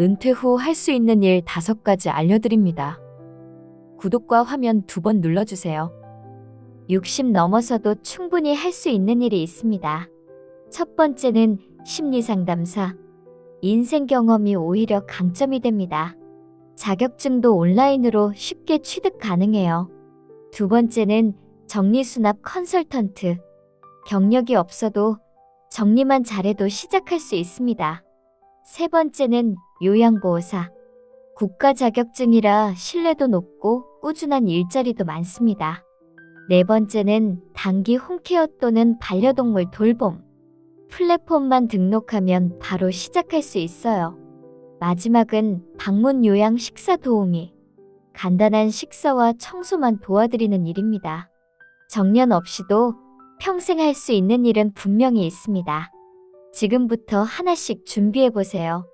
은퇴 후 할 수 있는 일 다섯 가지 알려드립니다. 구독과 화면 두 번 눌러주세요. 60 넘어서도 충분히 할 수 있는 일이 있습니다. 첫 번째는 심리상담사. 인생 경험이 오히려 강점이 됩니다. 자격증도 온라인으로 쉽게 취득 가능해요. 두 번째는 정리수납 컨설턴트. 경력이 없어도 정리만 잘해도 시작할 수 있습니다. 세 번째는 요양보호사. 국가 자격증이라 신뢰도 높고 꾸준한 일자리도 많습니다. 네 번째는 단기 홈케어 또는 반려동물 돌봄. 플랫폼만 등록하면 바로 시작할 수 있어요. 마지막은 방문 요양 식사 도우미. 간단한 식사와 청소만 도와드리는 일입니다. 정년 없이도 평생 할 수 있는 일은 분명히 있습니다. 지금부터 하나씩 준비해 보세요.